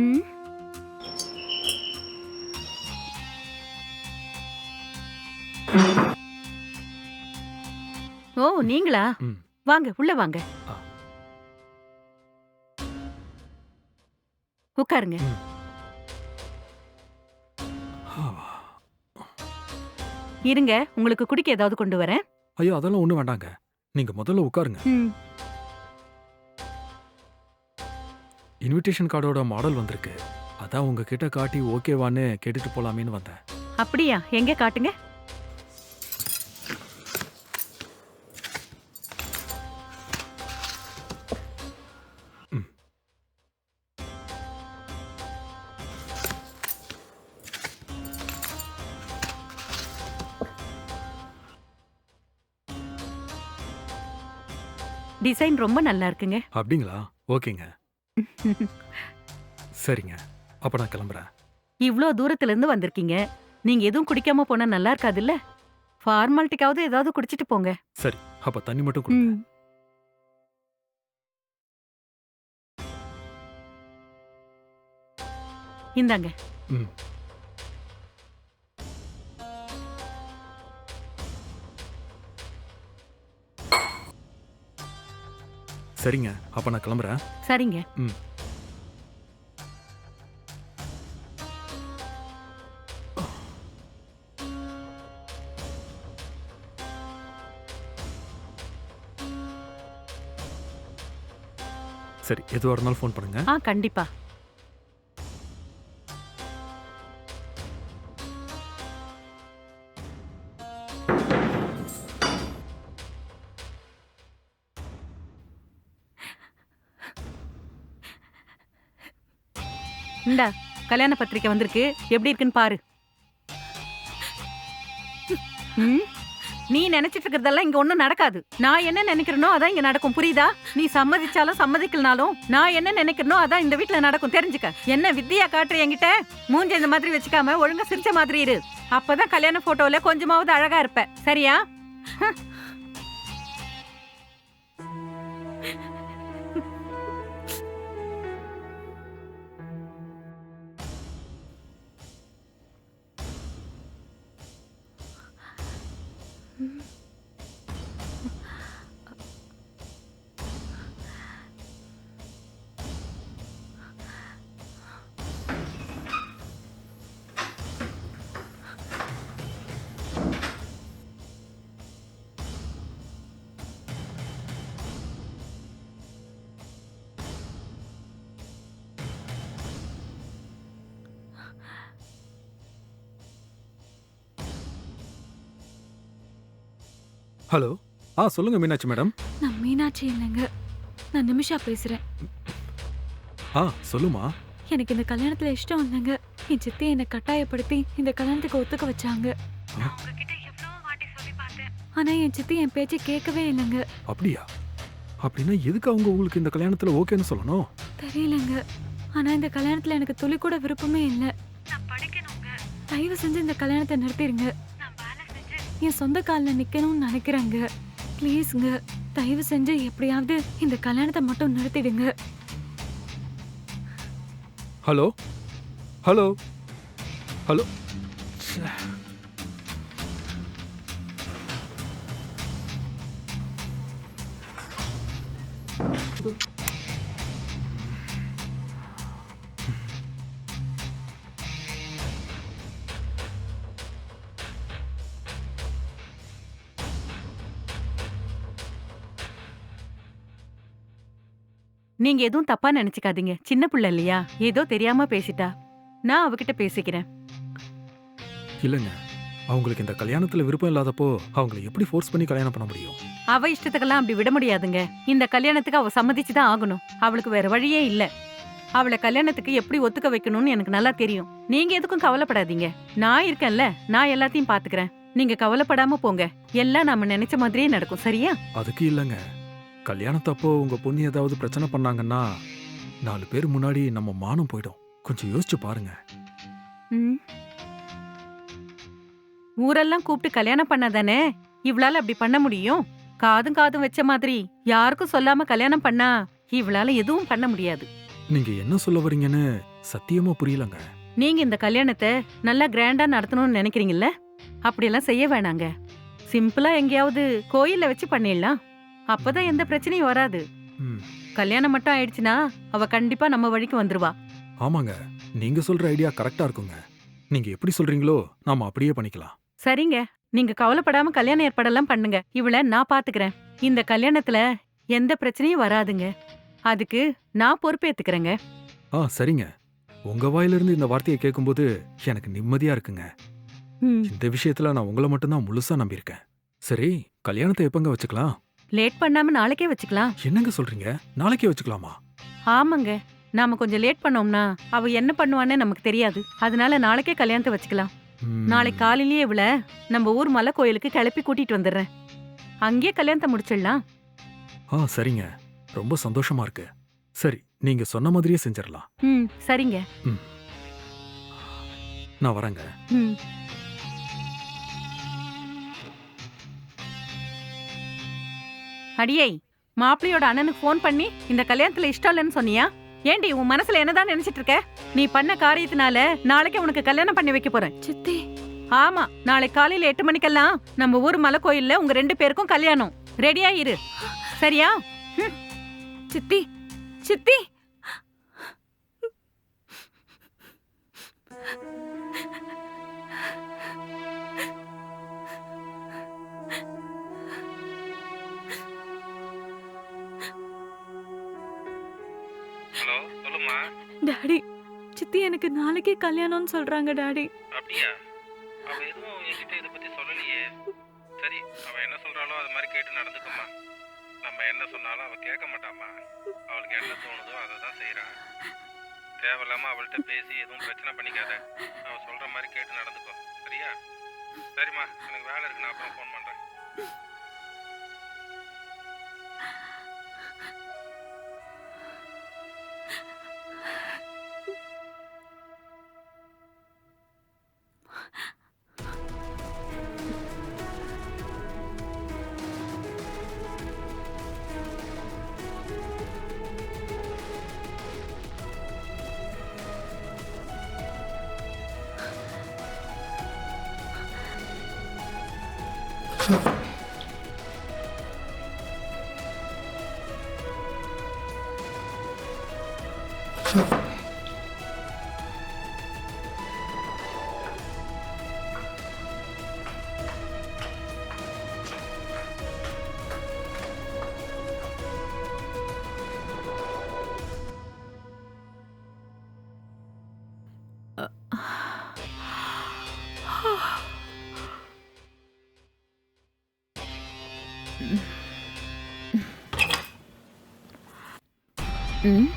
ம். ஓ நீங்களா. வாங்க உள்ள வாங்க. உட்காருங்க. இருங்க உங்களுக்கு குடிக்க ஏதாவது கொண்டு வரேன். ஐயோ அதெல்லாம் ஒண்ணும் வேண்டாங்க. நீங்க முதல்ல உட்காருங்க. இன்விடேஷன் கார்டோட மாடல் வந்திருக்கு. அதான் உங்ககிட்ட காட்டி ஓகேவான்னு கேட்டுட்டு போலாமேன்னு வந்தேன். அப்படியா? எங்க காட்டுங்க. டிசைன் ரொம்ப நல்லா இருக்குங்க. அப்படிங்களா? ஓகேங்க. சரிங்க. அப்ப நான் கிளம்புறேன். இவ்ளோ தூரத்துல இருந்து வந்திருக்கீங்க. நீங்க எதுவும் குடிக்காம போனா நல்லா இருக்காதுல்ல? ஃபார்மாலிட்டிக்காவது ஏதாவது குடிச்சிட்டு போங்க. சரி அப்ப தண்ணி மட்டும் கொடுங்க. ம். இந்தாங்க. ம். சரிங்க அப்ப நான் கிளம்புறேன். சரிங்க. ம். சரி எதுவாக இருந்தாலும் ஃபோன் பண்ணுங்க. ஆ கண்டிப்பா. கல்யாண பத்திரிக்கை வந்திருக்கு. எப்படி இருக்குன்னு பாரு. ம்? நீ நினைச்சிட்டு இருக்கிறதெல்லாம் இங்க ஒண்ணும் நடக்காது. நான் என்ன நினைக்கிறேனோ அதான் இங்க நடக்கும். புரியுதா? நீ சம்மதிச்சாலும் சம்மதிக்கலனாலும் நான் என்ன நினைக்கிறனோ அதான் இந்த வீட்டுல நடக்கும். தெரிஞ்சுக்க. என்ன வித்தியா காட்டுற என்கிட்ட? மூஞ்ச இந்த மாதிரி வச்சுக்காம ஒழுங்கா சிரிச்ச மாதிரி இரு. அப்பதான் கல்யாண போட்டோல கொஞ்சமாவது அழகா இருப்ப. சரியா? ஹலோ. ஆ சொல்லுங்க மீனாட்சி மேடம். நான் மீனாட்சி இல்லைங்க. நான் நிமிஷா பேசுறேன். ஆ சொல்லுமா. எனக்கு இந்த கல்யாணத்துல இஷ்டம் இல்லைங்க. என் சித்தி என்னை கட்டாயப்படுத்தி இந்த கல்யாணத்துக்கு ஒத்துக்க வச்சாங்க. ஆனா என் சித்தி என் பேச்சை கேட்கவே இல்லைங்க. அப்படியா? அப்படின்னா எதுக்கு அவங்க உங்களுக்கு இந்த கல்யாணத்துல ஓகேன்னு சொல்லணும்? தெரியலங்க. ஆனா இந்த கல்யாணத்துல எனக்கு துளி கூட விருப்பமே இல்லை. தயவு செஞ்சு இந்த கல்யாணத்தை நிறுத்திடுங்க என் சொந்த காலில் நிற்கணும்னு நினைக்கிறேங்க. ப்ளீஸ்ங்க தயவு செஞ்சு எப்படியாவது இந்த கல்யாணத்தை மட்டும் நிறுத்திடுங்க. ஹலோ? ஹலோ? ஹலோ? நீங்க எதுவும் தப்பா நினைச்சுக்காதீங்க. சின்ன புள்ள இல்லையா? ஏதோ தெரியாம பேசிட்டா. நான் அவகிட்ட பேசிக்கிறேன். இல்லைங்க. அவங்களுக்கு இந்த கல்யாணத்துல விருப்பம் இல்லாதப்போ அவங்களை எப்படி ஃபோர்ஸ் பண்ணி கல்யாணம் பண்ண முடியும்? அவ இஷ்டத்துக்கெல்லாம் அப்படி விட முடியாதுங்க. இந்த கல்யாணத்துக்கு அவ சம்மதிச்சு தான் ஆகணும். அவளுக்கு வேற வழியே இல்ல. அவளை கல்யாணத்துக்கு எப்படி ஒத்துக்க வைக்கணும்னு எனக்கு நல்லா தெரியும். நீங்க எதுக்கும் கவலைப்படாதீங்க. நான் இருக்கேன்ல. நான் எல்லாத்தையும் பாத்துக்கிறேன். நீங்க கவலைப்படாம போங்க. எல்லாம் நாம நினைச்ச மாதிரியே நடக்கும். சரியா? அதுக்கு இல்லைங்க. கல்யாணத்தப்போ உங்க பொண்ணு ஏதாவது பிரச்சனை பண்ணாங்கன்னா நாலு பேர் முன்னாடி நம்ம மானம் போயிடும். கொஞ்சம் யோசிச்சு பாருங்க. ம். ஊரெல்லாம் கூப்பிட்டு கல்யாணம் பண்ணாதானே இவளால அப்படி பண்ண முடியும்? காதும் காதும் வச்ச மாதிரி யாருக்கும் சொல்லாம கல்யாணம் பண்ணா இவளால எதுவும் பண்ண முடியாது. நீங்க என்ன சொல்ல வரீங்கன்னு சத்தியமா புரியலங்க. நீங்க இந்த கல்யாணத்தை நல்லா கிராண்டா நடத்தணும்னு நினைக்கிறீங்கல்ல? அப்படியெல்லாம் செய்ய வேணாங்க. சிம்பிளா எங்கேயாவது கோயில்ல வச்சு பண்ணிடலாம். அப்பதான் எந்த பிரச்சனையும் வராது. ம், கல்யாணம் மட்டும் ஆயிடுச்சுன்னா அவ கண்டிப்பா நம்ம வழிக்கு வந்துருவா. ஆமாங்க. நீங்க சொல்ற ஐடியா கரெக்டா இருக்குங்க. நீங்க எப்படி சொல்றீங்களோ நாம அப்படியே பண்ணிக்கலாம். சரிங்க. நீங்க கவலைப்படாம கல்யாண ஏற்பாடெல்லாம் பண்ணுங்க. இவள நான் பாத்துக்கிறேன். இந்த கல்யாணத்துல எந்த பிரச்சனையும் வராதுங்க. அதுக்கு நான் பொறுப்பேத்துக்கிறேங்க. ஆ சரிங்க. உங்க வாயிலிருந்து இந்த வார்த்தையை கேட்கும்போது எனக்கு நிம்மதியா இருக்குங்க. ம், இந்த விஷயத்துல நான் உங்களை மட்டும்தான் முழுசா நம்பியிருக்கேன். சரி கல்யாணத்தை எப்பங்க வச்சுக்கலாம்? லேட் பண்ணாம நாளைக்கே வச்சுக்கலாம். என்னங்க சொல்றீங்க? நாளைக்கே வச்சுக்கலாமா? ஆமாங்க. நாம கொஞ்சம் லேட் பண்ணோம்னா அவ என்ன பண்ணுவான்னு நமக்கு தெரியாது. அதனால நாளைக்கே கல்யாணத்தை வச்சுக்கலாம். நாளைக்கு காலையிலேயே இவள நம்ம ஊர் மலை கோயிலுக்கு கிளப்பி கூட்டிட்டு வந்துடுறேன். அங்கேயே கல்யாணத்தை முடிச்சிடலாம். ஆ சரிங்க. ரொம்ப சந்தோஷமா இருக்கு. சரி நீங்க சொன்ன மாதிரியே செஞ்சிடலாம். ம் சரிங்க. நான் வரேங்க. ம். அடியை மாப்பிள்ளையோட அண்ணனுக்கு ஃபோன் பண்ணி இந்த கல்யாணத்துல இஷ்டம் இல்லைன்னு சொன்னியா? ஏண்டி உன் மனசுல என்னதான் நினைச்சிட்டு இருக்க? நீ பண்ண காரியத்தினால நாளைக்கு உனக்கு கல்யாணம் பண்ணி வைக்க போறேன். சித்தி. ஆமா நாளைக்கு காலையில எட்டு மணிக்கெல்லாம் நம்ம ஊர் மலை கோயில்ல உங்க ரெண்டு பேருக்கும் கல்யாணம். ரெடியா இரு. சரியா? சித்தி. சித்தி. ஹலோ சொல்லுமா. டாடி சித்தி எனக்கு நாளைக்கே கல்யாணம்னு சொல்றாங்க டாடி. அப்படியா? அவ எதுவும் என்கிட்ட இதை பத்தி சொல்லலையே. சரி அவ என்ன சொல்றாளோ அது மாதிரி கேட்டு நடந்துக்குமா நம்ம என்ன சொன்னாலும் அவ கேட்க மாட்டாமா அவளுக்கு என்ன தோணுதோ அதை தான் செய்றா. தேவையில்லாம அவள்கிட்ட பேசி எதுவும் பிரச்சனை பண்ணிக்காத. அவ சொல்ற மாதிரி கேட்டு நடந்துக்கோ. சரியா? சரிம்மா எனக்கு வேலை இருக்கு. நான் அப்புறம் ஃபோன் பண்றேன். Спасибо. ம்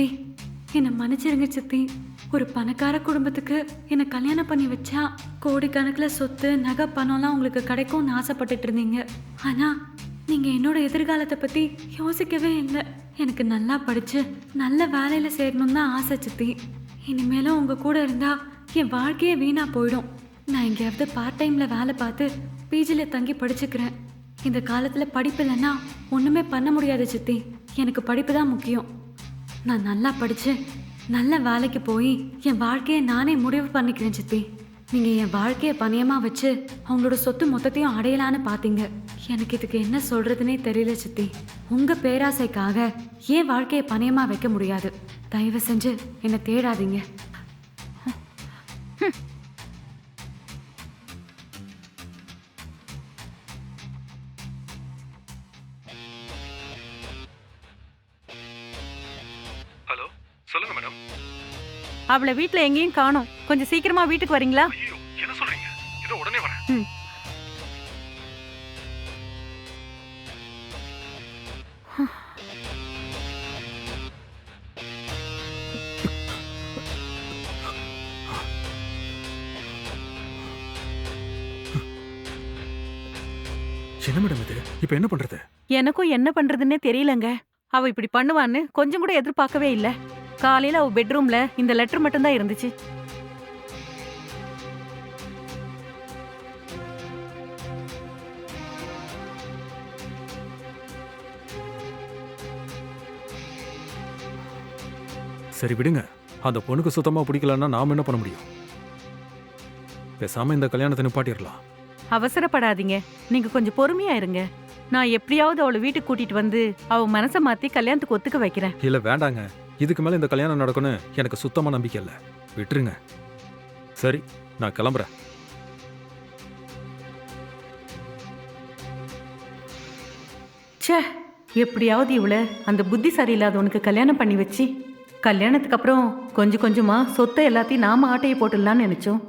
சித்தி என்னை மன்னிச்சிருங்க சித்தி ஒரு பணக்கார குடும்பத்துக்கு என்னை கல்யாணம் பண்ணி வச்சா கோடிக்கணக்கில் சொத்து நகை பணம்லாம் உங்களுக்கு கிடைக்கும்னு ஆசைப்பட்டுட்டு இருந்தீங்க. ஆனால் நீங்கள் என்னோட எதிர்காலத்தை பற்றி யோசிக்கவே இல்லை. எனக்கு நல்லா படித்து நல்ல வேலையில் சேரணும்னு தான் ஆசை சித்தி இனிமேலும் உங்கள் கூட இருந்தால் என் வாழ்க்கையே வீணாக போயிடும். நான் எங்கேயாவது பார்ட் டைமில் வேலை பார்த்து பிஜியில் தங்கி படிச்சுக்கிறேன். இந்த காலத்தில் படிப்பு இல்லைன்னா ஒன்றுமே பண்ண முடியாது சித்தி எனக்கு படிப்பு தான் முக்கியம். நான் நல்லா படித்து நல்ல வேலைக்கு போய் என் வாழ்க்கையை நானே முடிவு பண்ணிக்கிறேன் சித்தி. நீங்கள் என் வாழ்க்கையை பணியமாக வச்சு அவங்களோட சொத்து மொத்தத்தையும் அடையலான்னு பார்த்தீங்க எனக்கு இதுக்கு என்ன சொல்கிறதுனே தெரியல சித்தி. உங்கள் பேராசைக்காக ஏன் வாழ்க்கையை பணியமாக வைக்க முடியாது. தயவு செஞ்சு என்னை தேடாதீங்க. அவளை வீட்டுல எங்கேயும் காணோம். கொஞ்சம் சீக்கிரமா வீட்டுக்கு வரீங்களா? என்ன சொல்றீங்க? இதோ உடனே வரேன். என்ன மேடம் இது? இப்போ என்ன பண்றது? எனக்கும் என்ன பண்றதுன்னே தெரியலங்க. அவ இப்படி பண்ணுவான்னு கொஞ்சம் கூட எதிர்பார்க்கவே இல்லை. காலையில அவ பெட்ரூம்ல இந்த லெட்டர் மட்டும் தான் இருந்துச்சு. சரி விடுங்க. அந்த பொண்ணுக்கு சுத்தமா பிடிக்கலன்னா நாம என்ன பண்ண முடியும்? பேசாம இந்த கல்யாணத்தை நிப்பாட்டிடலாம். அவசரப்படாதீங்க. நீங்க கொஞ்சம் பொறுமையா இருங்க. நான் எப்படியாவது அவளை வீட்டுக்கு கூட்டிட்டு வந்து அவ மனசை மாத்தி கல்யாணத்துக்கு ஒத்துக்க வைக்கிறேன். இல்ல வேண்டாங்க. இதுக்கு மேலே இந்த கல்யாணம் நடக்கும்னு எனக்கு சுத்தமாக நம்பிக்கை இல்லை. விட்டுருங்க. சரி நான் கிளம்புறேன். ச்சே எப்படியாவது இவளை அந்த புத்தி சரியில்லாதவனுக்கு கல்யாணம் பண்ணி வச்சு கல்யாணத்துக்கு அப்புறம் கொஞ்சம் கொஞ்சமாக சொத்தை எல்லாத்தையும் நாம ஆட்டையை போட்டுடலான்னு நினச்சோம்.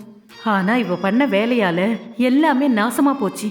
ஆனால் இவ பண்ண வேலையால் எல்லாமே நாசமாக போச்சு.